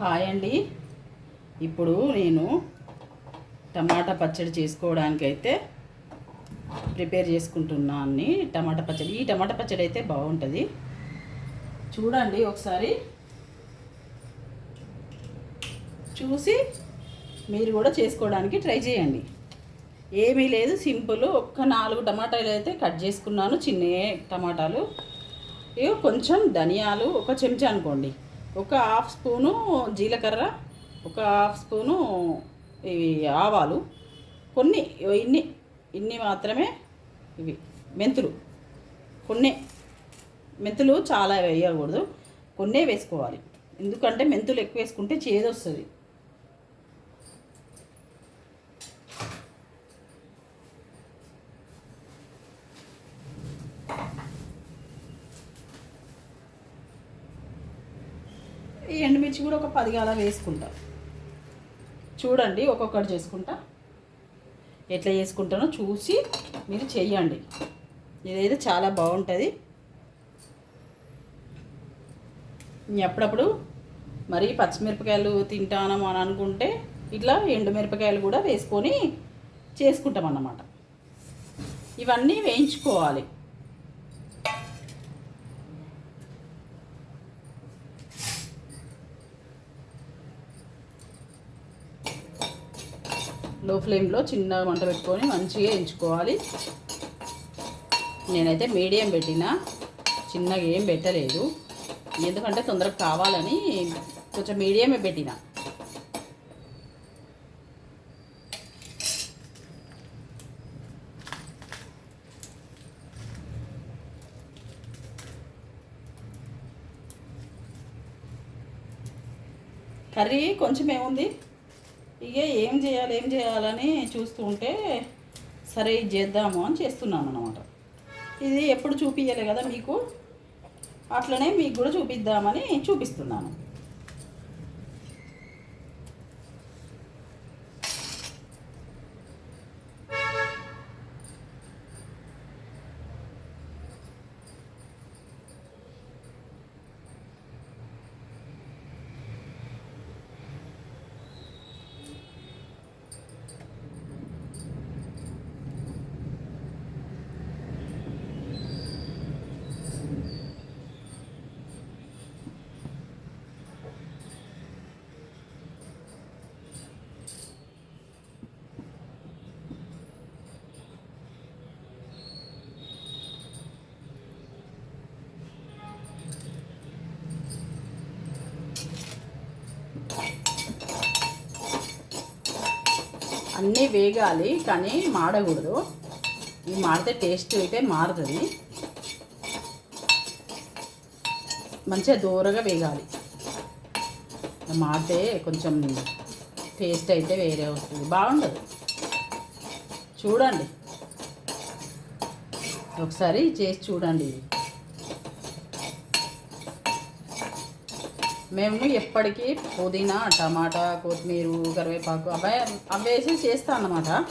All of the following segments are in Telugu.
హాయ్ అండి. ఇప్పుడు నేను టమాటా పచ్చడి చేసుకోవడానికి అయితే ప్రిపేర్ చేసుకుంటున్నాను టమాటా పచ్చడి. ఈ టమాటా పచ్చడి అయితే బాగుంటుంది. చూడండి ఒకసారి. చూసి మీరు కూడా చేసుకోవడానికి ట్రై చేయండి. ఏమీ లేదు సింపుల్. ఒక్క నాలుగు టమాటాలు అయితే కట్ చేసుకున్నాను చిన్న టమాటాలు. ఇక కొంచెం ధనియాలు ఒక చెంచా అనుకోండి. ఒక హాఫ్ స్పూను జీలకర్ర ఒక హాఫ్ స్పూను ఇవి ఆవాలు. కొన్ని ఇన్ని ఇన్ని మాత్రమే ఇవి. మెంతులు. కొన్ని మెంతులు చాలా వేయకూడదు. కొన్నే వేసుకోవాలి. ఎందుకంటే మెంతులు ఎక్కువ వేసుకుంటే చేదొస్తుంది. నుంచి కూడా ఒక పది అలా వేసుకుంటా. చూడండి ఒక్కొక్కటి చేసుకుంటా. ఎట్లా చేసుకుంటానో చూసి మీరు చెయ్యండి. ఇదైతే చాలా బాగుంటుంది. ఎప్పుడప్పుడు మరి పచ్చిమిరపకాయలు తింటాను అని అనుకుంటే ఇట్లా ఎండుమిరపకాయలు కూడా వేసుకొని చేసుకుంటాం అన్నమాట ఇవన్నీ వేయించుకోవాలి. లో ఫ్లేమ్లో చిన్న మంట పెట్టుకొని మంచిగా ఎంచుకోవాలి. నేనైతే మీడియం పెట్టిన చిన్నగా ఏం పెట్టలేదు. ఎందుకంటే తొందరగా కావాలని కొంచెం మీడియమే పెట్టిన. కర్రీ కొంచెం ఏముంది? ఇక ఏం చేయాలి ఏం చేయాలని చూస్తూ ఉంటే సరే ఇది చేద్దాము అని చేస్తున్నాను అనమాట ఇది ఎప్పుడు చూపించలే కదా మీకు? అట్లనే మీకు కూడా చూపిద్దామని చూపిస్తున్నాను. అన్నీ వేగాలి కానీ మాడకూడదు. ఇవి మాడితే టేస్ట్ అయితే మారుతుంది. మంచిగా దూరగా వేగాలి. మాడితే కొంచెం టేస్ట్ అయితే వేరే వస్తుంది. బాగుండదు. చూడండి. ఒకసారి చేసి చూడండి. ఇది మేము ఎప్పటికీ పుదీనా టమాటా కొత్తిమీర కరివేపాకు అవే అవి వేసి చేస్తాం అన్నమాట.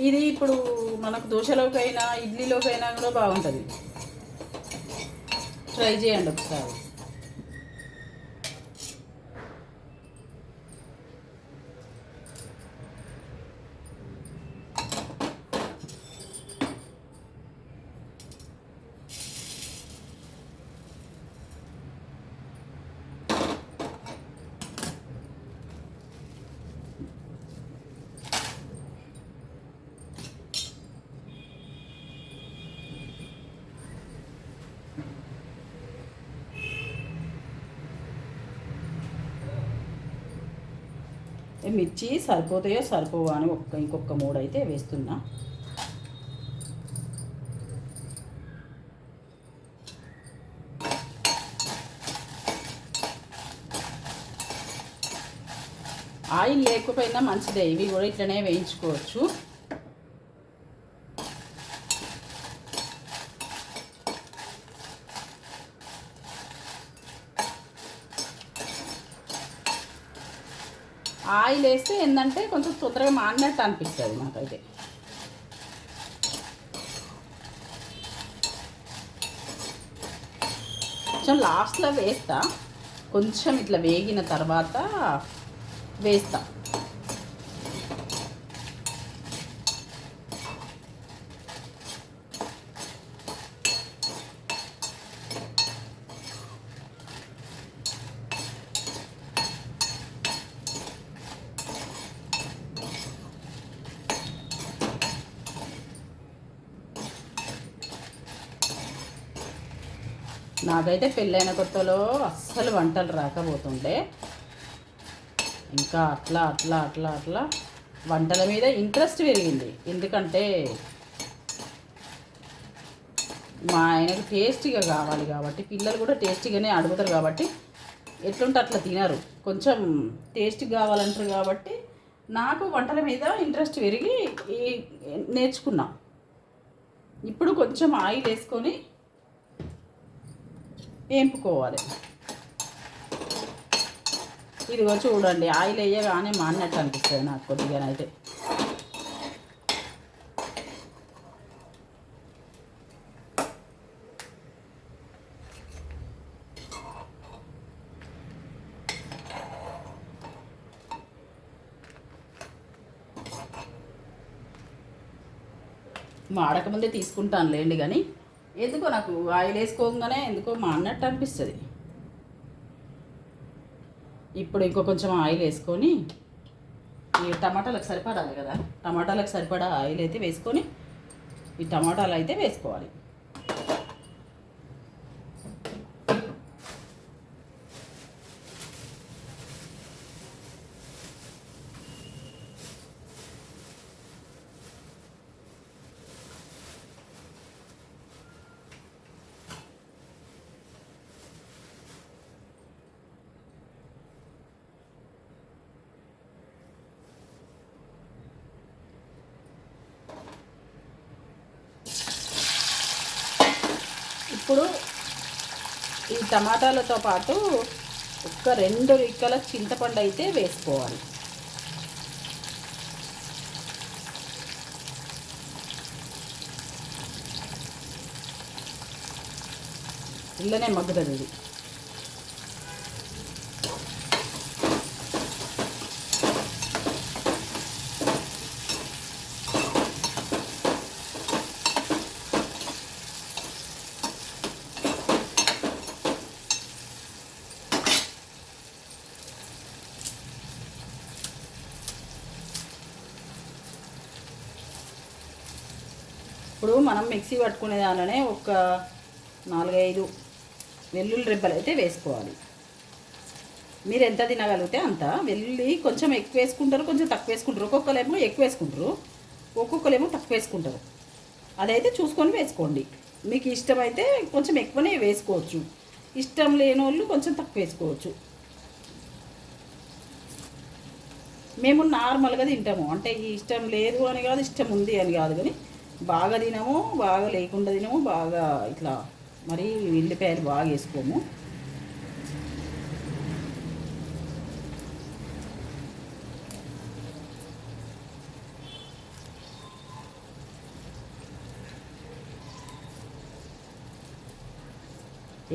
ఇది ఇప్పుడు మనకు దోశలోకైనా ఇడ్లీలోకైనా కూడా బాగుంటుంది. ట్రై చేయండి ఒకసారి. మిర్చి సరిపోతాయో సరిపోవా అని ఒక్క ఇంకొక మూడు అయితే వేస్తున్నా. ఆయిల్ లేకపోయినా మంచిదే ఇవి కూడా ఇట్లనే వేయించుకోవచ్చు ఆయిల్ వేస్తే ఏంటంటే కొంచెం తొందరగా మాడినట్టు అనిపిస్తుంది మాకైతే కొంచెం లాస్ట్లో వేస్తా. కొంచెం ఇట్లా వేగిన తర్వాత వేస్తా. నాకైతే పెళ్ళైన కొత్తలో అస్సలు వంటలు రాకపోతుండే. ఇంకా అట్లా అట్లా అట్లా అట్లా వంటల మీద ఇంట్రెస్ట్ పెరిగింది. ఎందుకంటే మా ఆయనకు టేస్టీగా కావాలి కాబట్టి పిల్లలు కూడా టేస్టీగానే అడుగుతారు కాబట్టి ఎట్లుంటే అట్లా తినరు. కొంచెం టేస్ట్ కావాలంటారు కాబట్టి నాకు వంటల మీద ఇంట్రెస్ట్ పెరిగి ఈ నేర్చుకున్నా. ఇప్పుడు కొంచెం ఆయిల్ వేసుకొని వేంపుకోవాలి ఇదిగో చూడండి ఆయిల్ వేయగానే మాన్నట్టు అనిపిస్తుంది నాకు కొద్దిగానైతే మాడకముందే తీసుకుంటాను లేండి కానీ ఎందుకో నాకు ఆయిల్ వేసుకోగానే ఎందుకో మా అన్నట్టు అనిపిస్తుంది. ఇప్పుడు ఇంకో కొంచెం ఆయిల్ వేసుకొని ఈ టమాటాలకు సరిపడాలి కదా? టమాటాలకు సరిపడా ఆయిల్ అయితే వేసుకొని ఈ టమాటాలు అయితే వేసుకోవాలి ఇప్పుడు ఈ టమాటాలతో పాటు ఒక్క రెండు రిక్కల చింతపండు అయితే వేసుకోవాలి. ఇళ్ళనే మగ్గుతుంది ఇది. ఇప్పుడు మనం మిక్సీ పట్టుకునే దానిలోనే ఒక నాలుగైదు వెల్లుల్లి రెబ్బలు అయితే వేసుకోవాలి. మీరు ఎంత తినగలిగితే అంత. వెల్లుల్లి కొంచెం ఎక్కువ వేసుకుంటారు కొంచెం తక్కువ వేసుకుంటారు. ఒక్కొక్కలేమో ఎక్కువ వేసుకుంటారు ఒక్కొక్కలేమో తక్కువ వేసుకుంటారు. అదైతే చూసుకొని వేసుకోండి. మీకు ఇష్టమైతే కొంచెం ఎక్కువనే వేసుకోవచ్చు. ఇష్టం లేని వాళ్ళు కొంచెం తక్కువ వేసుకోవచ్చు. మేము నార్మల్గా తింటాము. అంటే ఇష్టం లేదు అని కాదు ఇష్టం ఉంది అని కాదు. కానీ బాగా తినము బాగా లేకుండా తినము బాగా ఇట్లా మరి ఉల్లిపాయలు బాగా వేసుకోము.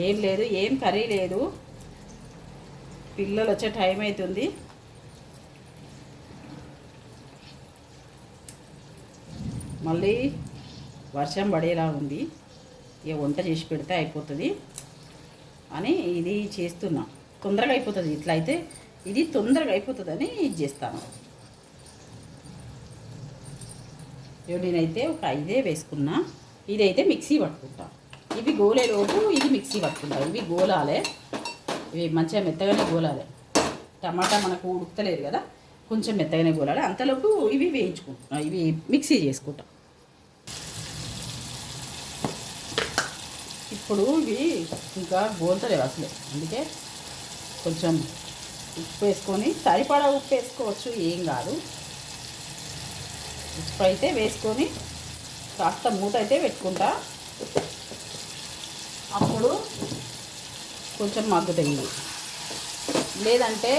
ఏం లేదు ఏం కర్రీ లేదు. పిల్లలు వచ్చే టైం అవుతుంది మళ్ళీ వర్షం పడేలా ఉంది. ఇక వంట చేసి పెడితే అయిపోతుంది. అని ఇది చేస్తున్నా. తొందరగా అయిపోతుంది. ఇట్లా అయితే ఇది తొందరగా అయిపోతుందని ఇది చేస్తాను. నేనైతే ఒక ఐదే వేసుకున్నా. ఇదైతే మిక్సీ పట్టుకుంటా. ఇవి గోలేలోపు ఇది మిక్సీ పట్టుకుంటా. ఇవి గోలాలే. ఇవి మంచిగా మెత్తగానే గోలాలే. టమాటా మనకు ఉడకలేదు కదా. కొంచెం మెత్తగానే గోలాలి. అంతలోపు ఇవి వేయించుకుంటా. ఇవి మిక్సీ చేసుకుంటాం. ఇప్పుడు ఇవి ఇంకా గోలుతలేవు అసలే అందుకే కొంచెం ఉప్పు వేసుకొని సరిపడా ఉప్పు వేసుకోవచ్చు ఏం కాదు. ఉప్పు అయితే వేసుకొని కాస్త మూత అయితే పెట్టుకుంటా. అప్పుడు కొంచెం మగ్గుతాయి ఇవి లేదంటే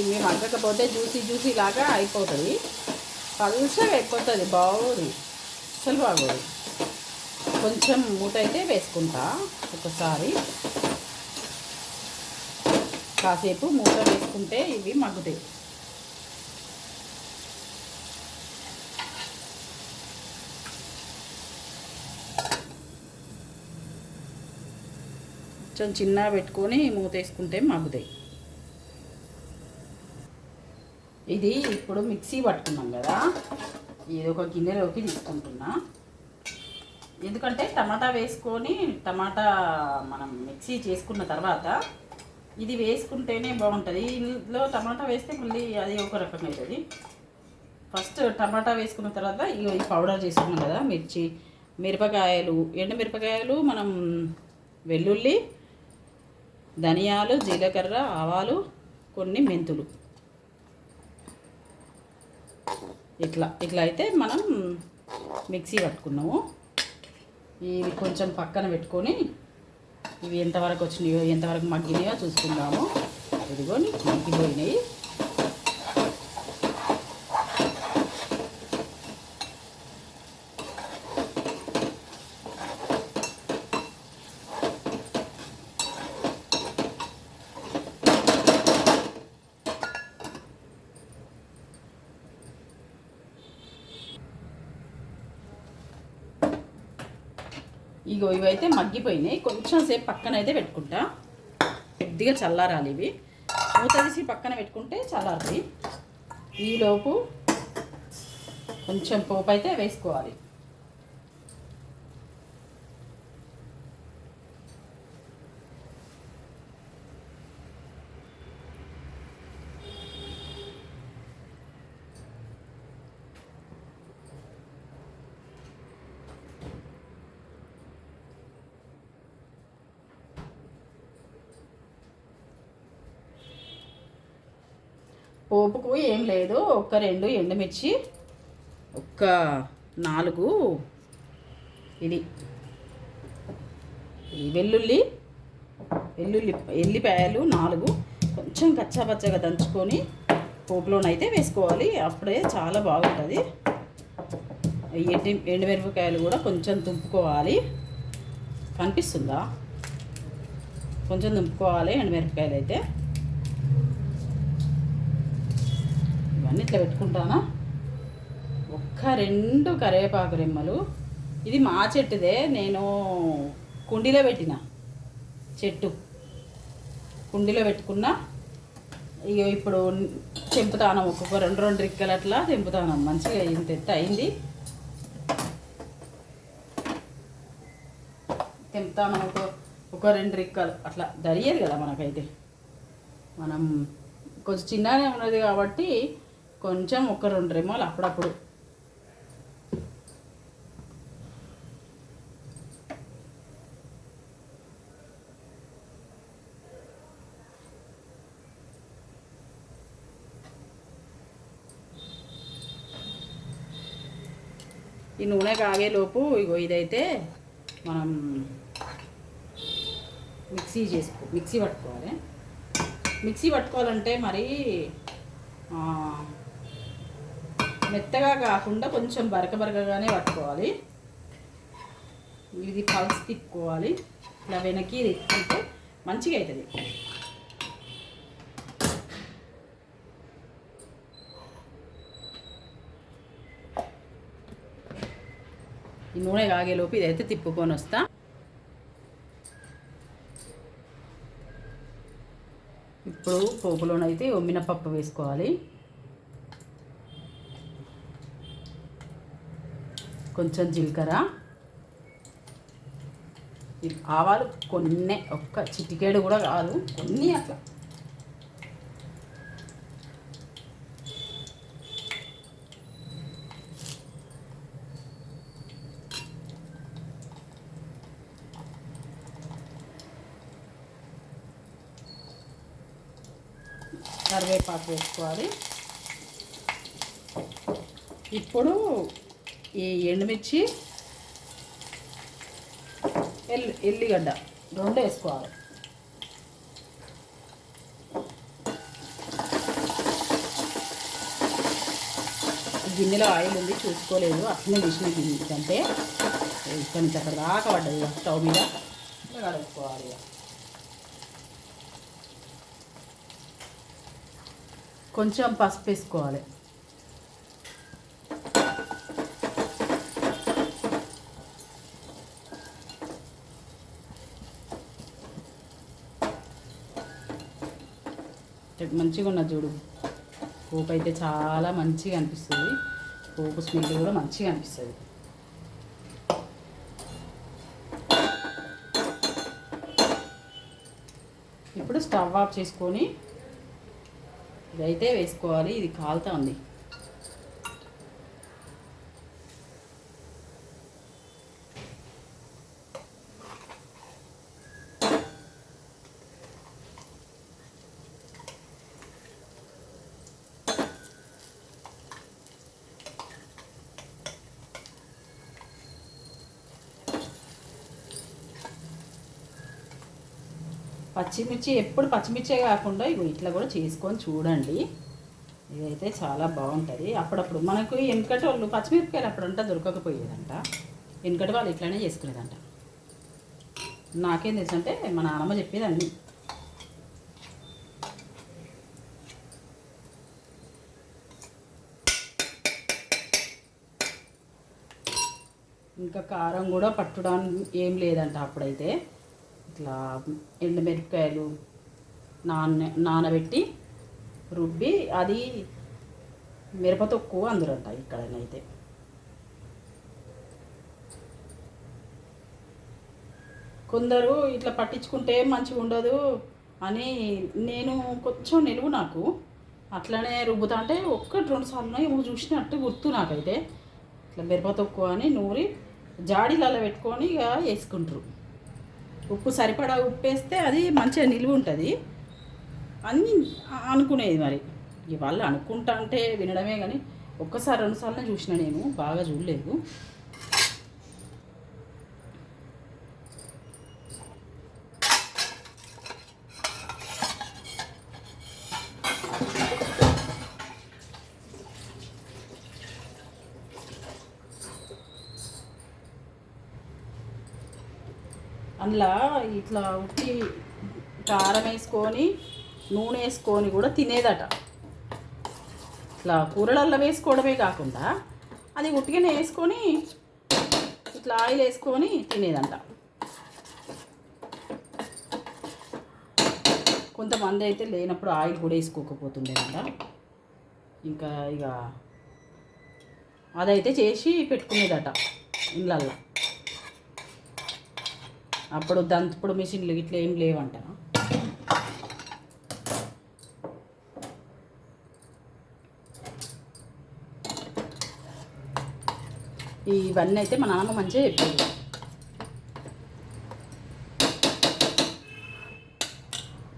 ఇవి మగ్గకపోతే జ్యూసీ జ్యూసీ లాగా అయిపోతుంది. పలుసగా అయిపోతుంది బాగోదు అసలు బాగోదు. కొంచెం మూత అయితే వేసుకుంటా ఒకసారి. కాసేపు మూత వేసుకుంటే ఇవి మగ్గుతాయి. కొంచెం చిన్నగా పెట్టుకొని మూత వేసుకుంటే మగ్గుతాయి. ఇది ఇప్పుడు మిక్సీ పట్టుకున్నాం కదా. ఇది ఒక గిన్నెలోకి తీసుకుంటున్నా. ఎందుకంటే టమాటా వేసుకొని టమాటా మనం మిక్సీ చేసుకున్న తర్వాత ఇది వేసుకుంటేనే బాగుంటుంది. ఇందులో టమాటా వేస్తే మళ్ళీ అది ఒక రకం అవుతుంది ఫస్ట్ టమాటా వేసుకున్న తర్వాత ఈ పౌడర్ చేసుకున్నాం కదా మిర్చి మిరపకాయలు ఎండు మిరపకాయలు మనం వెల్లుల్లి ధనియాలు జీలకర్ర ఆవాలు కొన్ని మెంతులు. ఇట్లా ఇట్లా అయితే మనం మిక్సీ పట్టుకున్నాము. ఇవి కొంచెం పక్కన పెట్టుకొని ఇవి ఎంతవరకు వచ్చినాయో ఎంతవరకు మగ్గినాయో చూసుకుందాము. ఇదిగోని మగ్గిపోయినాయి. ఇగో ఇవైతే మగ్గిపోయినాయి. కొంచెం సేపు పక్కన అయితే పెట్టుకుంటా. కొద్దిగా చల్లారాలి ఇవి. మూత తీసి పక్కన పెట్టుకుంటే చల్లారుతాయి. ఈలోపు కొంచెం పోపు అయితే వేసుకోవాలి. పోపుకు ఏం లేదు. ఒక్క రెండు ఎండుమిర్చి ఒక్క నాలుగు ఇది. వెల్లుల్లి వెల్లుల్లి ఎల్లిపాయలు నాలుగు. కొంచెం కచ్చాపచ్చగా దంచుకొని పోపులోనైతే వేసుకోవాలి. అప్పుడే చాలా బాగుంటుంది. ఎండి ఎండుమిరపకాయలు కూడా కొంచెం తుంపుకోవాలి కనిపిస్తుందా? కొంచెం తుంపుకోవాలి ఎండుమిరపకాయలు అయితే ఇవన్నీ ఇట్లా పెట్టుకుంటానా? ఒక్క రెండు కరివేపాకు రెమ్మలు. ఇది మా చెట్టుదే నేను కుండీలో పెట్టిన. చెట్టు. కుండీలో పెట్టుకున్నా. ఇక ఇప్పుడు తెంపుతాను ఒక్కొక్క రెండు రెండు రిక్కలు అట్లా తెంపుతాను. మంచిగా ఇంత ఎత్తు అయింది. తెంపుతాను ఒక ఒక రెండు రిక్కలు. అట్లా దరియదు కదా మనకైతే. మనం కొంచెం చిన్నగానే ఉన్నది కాబట్టి కొంచెం ఒక రెండు రెమ్మలు అప్పుడప్పుడు. ఈ నూనె కాగేలోపు ఇగో ఇదైతే మనం మిక్సీ చేసుకో మిక్సీ పట్టుకోవాలి. మిక్సీ పట్టుకోవాలంటే మరి మెత్తగా కాకుండా కొంచెం బరక బరకగానే పట్టుకోవాలి. ఇది పల్స్ తిప్పుకోవాలి. ఇలా వెనక్కి తిప్పుకుంటే మంచిగా అవుతుంది ఈ నూనె కాగేలోపు ఇదైతే తిప్పుకొని వస్తా. ఇప్పుడు పోపులోనైతే ఒమ్మిన పప్పు వేసుకోవాలి. కొంచెం జీలకర్ర. ఆవాలు కొన్ని ఒక్క చిటికేడు కూడా కాదు కొన్ని అట్లా. కరివేపాకు వేసుకోవాలి. ఇప్పుడు ఈ ఎండుమిర్చి ఎల్లి ఎల్లిగడ్డ రెండు వేసుకోవాలి. గిన్నెలో ఆయిల్ ఉంది చూసుకోలేదు అట్లనే తీసిన గిన్నె అంటే కొంచెం నుంచి అక్కడ దాకా పడ్డది ఇక స్టవ్ మీద. కడుక్కోవాలి ఇక. కొంచెం పసుపు వేసుకోవాలి. మంచిగా ఉన్నది చూడు. పోపు అయితే చాలా మంచిగా అనిపిస్తుంది. పోపు స్మెల్ కూడా మంచిగా అనిపిస్తుంది. ఇప్పుడు స్టవ్ ఆఫ్ చేసుకొని ఇదైతే వేసుకోవాలి. ఇది కాలుతా ఉంది. పచ్చిమిర్చి ఎప్పుడు పచ్చిమిర్చే కాకుండా ఇవి ఇట్లా కూడా చేసుకొని చూడండి. ఇదైతే చాలా బాగుంటుంది. అప్పుడప్పుడు మనకు వెనుకటి వాళ్ళు పచ్చిమిరపకాయలు అప్పుడంట దొరకకపోయేదంట. వెనుకటి వాళ్ళు ఇట్లానే చేసుకునేదంట. నాకేం తెలుసు అంటే మా నాన్నమ్మ చెప్పేదండి. ఇంకా కారం కూడా పట్టడానికి ఏం లేదంట అప్పుడైతే. ఇట్లా ఎండుమిరపకాయలు నాన నానబెట్టి రుబ్బి అది మిరప తొక్కు అందురంట ఇక్కడనైతే. కొందరు ఇట్లా పట్టించుకుంటే మంచిగా ఉండదు అని నేను కొంచెం నిలువు నాకు. అట్లనే రుబ్బుతా అంటే ఒక్కటి రెండు సార్లు ఏమో చూసినట్టు గుర్తు నాకైతే. ఇట్లా మిరప తొక్కు అని నూరి జాడీలలో పెట్టుకొని ఇక వేసుకుంటారు. ఉప్పు సరిపడా ఉప్పు వేస్తే అది మంచిగా నిలువ ఉంటుంది అని అనుకునేది మరి. ఇవాళ అనుకుంటా అంటే వినడమే కానీ ఒక్కసారి రెండుసార్లు చూసిన నేను బాగా చూడలేదు. అందులో ఇట్లా ఉట్టి కారం వేసుకొని నూనె వేసుకొని కూడా తినేదట. ఇట్లా కూరలల్లో వేసుకోవడమే కాకుండా అది ఉట్టిగానే వేసుకొని ఇట్లా ఆయిల్ వేసుకొని తినేదంట. కొంతమంది అయితే లేనప్పుడు ఆయిల్ కూడా వేసుకోకపోతుండేదంట. ఇంకా ఇక అదైతే చేసి పెట్టుకునేదట ఇళ్ళల్లో అప్పుడు దంతప్పుడు మిషన్లు ఇట్లా ఏం లేవంట. ఇవన్నీ అయితే మా నాన్న మంచిగా చెప్పాడు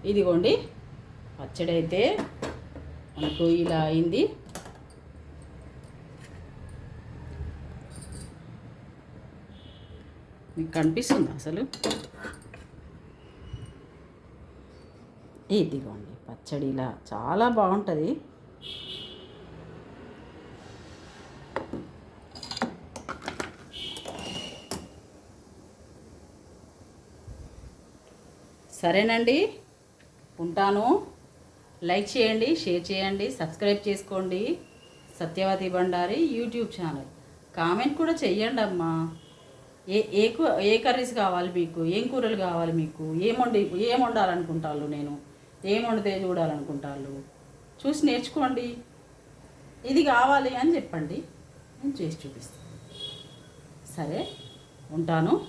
ఇదిగోండి పచ్చడి అయితే మనకు ఇలా అయింది. కనిపిస్తుంది అసలు. ఇదిగోండి పచ్చడి ఇలా చాలా బాగుంటుంది. సరేనండి ఉంటాను. లైక్ చేయండి షేర్ చేయండి సబ్స్క్రైబ్ చేసుకోండి. Satyavathi Bandari YouTube channel. Comment కూడా చెయ్యండి అమ్మా ఏ ఏ ఏ కర్రీస్ కావాలి మీకు? ఏం కూరలు కావాలి మీకు? ఏం వండి ఏం వండాలనుకుంటారు నేను? ఏం వండితే చూడాలనుకుంటారు చూసి నేర్చుకోండి. ఇది కావాలి అని చెప్పండి. నేను చేసి చూపిస్తాను. సరే? ఉంటాను.